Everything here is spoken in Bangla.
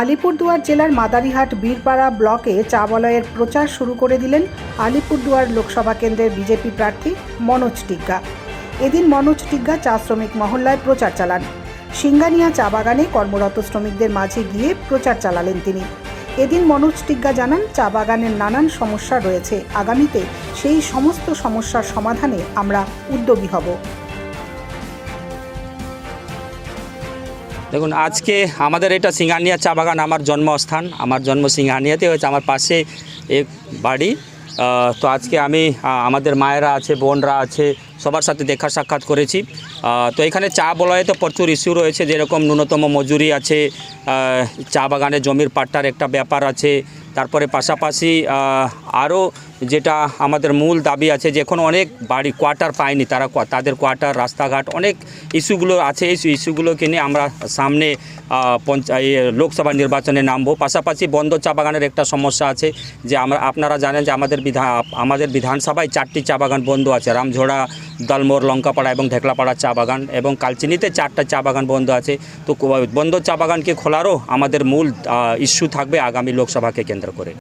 আলিপুরদুয়ার জেলার মাদারিহাট বীরপাড়া ব্লকে চা বলয়ের প্রচার শুরু করে দিলেন আলিপুরদুয়ার লোকসভা কেন্দ্রের বিজেপি প্রার্থী মনোজ টিগ্গা। এদিন মনোজ টিগ্গা চা শ্রমিক মহল্লায় প্রচার চালান। সিঙ্গানিয়া চা বাগানে কর্মরত শ্রমিকদের মাঝে গিয়ে প্রচার চালালেন তিনি। এদিন মনোজ টিগ্গা জানান, চা বাগানের নানান সমস্যা রয়েছে। আগামীতে সেই সমস্ত সমস্যার সমাধানে আমরা উদ্যোগী হব। দেখুন, আজকে আমাদের এটা সিঙ্গানিয়া চা বাগান আমার জন্মস্থান, আমার জন্ম সিঙ্গানিয়াতে হয়েছে, আমার পাশে এক বাড়ি। তো আজকে আমি আমাদের মায়েরা আছে, বোনরা আছে, সবার সাথে দেখা সাক্ষাৎ করেছি। তো এখানে চা বলয়ে তো প্রচুর ইস্যু রয়েছে, যেরকম ন্যূনতম মজুরি আছে চা বাগানে জমির পাট্টার একটা ব্যাপার আছে তারপরে পাশাপাশি আরও যেটা আমাদের মূল দাবি আছে যে এখন অনেক বাড়ি কোয়ার্টার পায়নি তারা তাদের কোয়ার্টার রাস্তাঘাট অনেক ইস্যুগুলো আছে। এই ইস্যুগুলোকে নিয়ে আমরা সামনে আহ, পঞ্চা- এই লোকসভা নির্বাচনে নামবো। পাশাপাশি বন্ধ চা বাগানের একটা সমস্যা আছে যে আমরা আপনারা জানেন যে আমাদের বিধান আমাদের বিধানসভায় চারটি চা বাগান বন্ধ আছে। রামঝোড়া দলমোর লঙ্কাপাড়া এবং ঢেকলাপাড়া চা বাগান এবং কালচিনিতে চারটা চা বাগান বন্ধ আছে। তো বন্ধ চা বাগানকে খোলারও আমাদের মূল ইস্যু থাকবে আগামী লোকসভাকে কেন্দ্র করে।